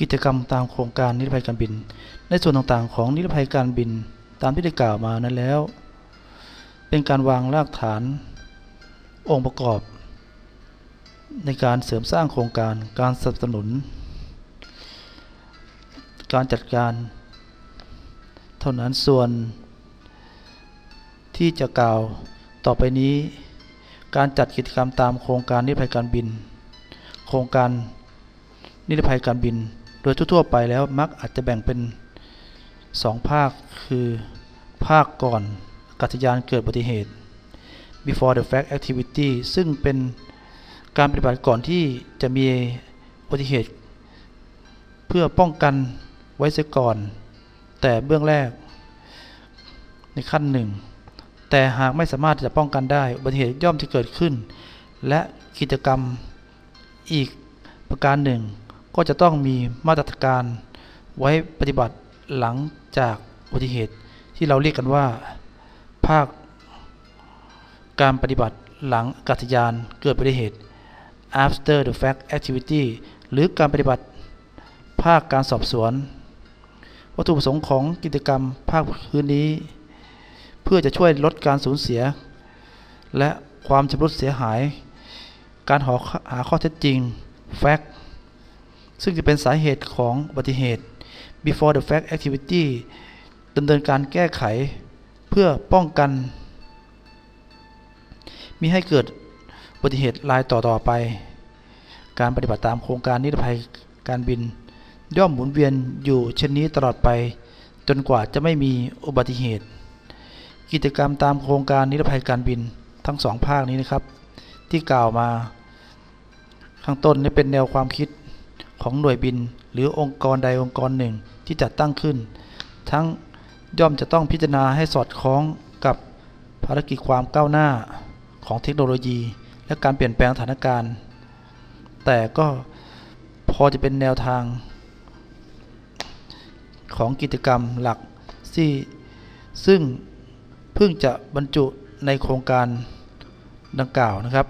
กิจกรรมตามโครงการนิรภัยการบิน ในส่วนต่างๆ ของนิรภัยการบินตามที่ได้กล่าวมานั้นแล้ว เป็นการวางรากฐาน องค์ประกอบ ในการเสริมสร้างโครงการการสนับสนุน การจัดการ เท่านั้นส่วน ที่จะกล่าวต่อไปนี้ การจัดกิจกรรมตามโครงการนิรภัยการบิน โครงการนิรภัยการบิน โดยทั่วๆไปแล้วมักอาจจะแบ่งเป็น 2 ภาคคือภาคก่อนอากาศยานเกิดอุบัติเหตุ before the fact activity ซึ่งเป็นการปฏิบัติก่อนที่จะมีอุบัติเหตุ เพื่อป้องกันไว้เสียก่อน แต่เบื้องแรก ในขั้นหนึ่งแต่หากไม่สามารถจะป้องกันได้อุบัติเหตุย่อมจะเกิดขึ้น และกิจกรรมอีกประการหนึ่ง ก็จะต้องมีมาตรการไว้ปฏิบัติหลังจากอุบัติเหตุที่เราเรียกกันว่า ภาค การปฏิบัติหลังอากาศยานเกิดอุบัติเหตุ after the fact activity หรือการปฏิบัติภาคการสอบสวน วัตถุประสงค์ของกิจกรรมภาคพื้นนี้ เพื่อจะช่วยลดการสูญเสีย และความชำรุดเสียหาย การหาหาข้อเท็จจริง fact ซึ่งจะเป็นสาเหตุของอุบัติเหตุ before the fact activity ดำเนินการแก้ไขเพื่อป้องกันมิให้เกิดอุบัติเหตุรายต่อต่อไป การปฏิบัติตามโครงการนิรภัยการบิน ย่อมหมุนเวียนอยู่เช่นนี้ตลอดไป จนกว่าจะไม่มีอุบัติเหตุ กิจกรรมตามโครงการนิรภัยการบินทั้งสองภาคนี้นะครับ ที่กล่าวมาข้างต้นนี้เป็นแนวความคิด ของหน่วยบิน หรือองค์กรใดองค์กรหนึ่งที่จัดตั้งขึ้น ทั้งย่อมจะต้องพิจารณาให้สอดคล้องกับภารกิจความก้าวหน้าของเทคโนโลยี และการเปลี่ยนแปลงสถานการณ์ แต่ก็พอจะเป็นแนวทางของกิจกรรมหลักที่ซึ่งเพิ่งจะบรรจุในโครงการดังกล่าวนะครับ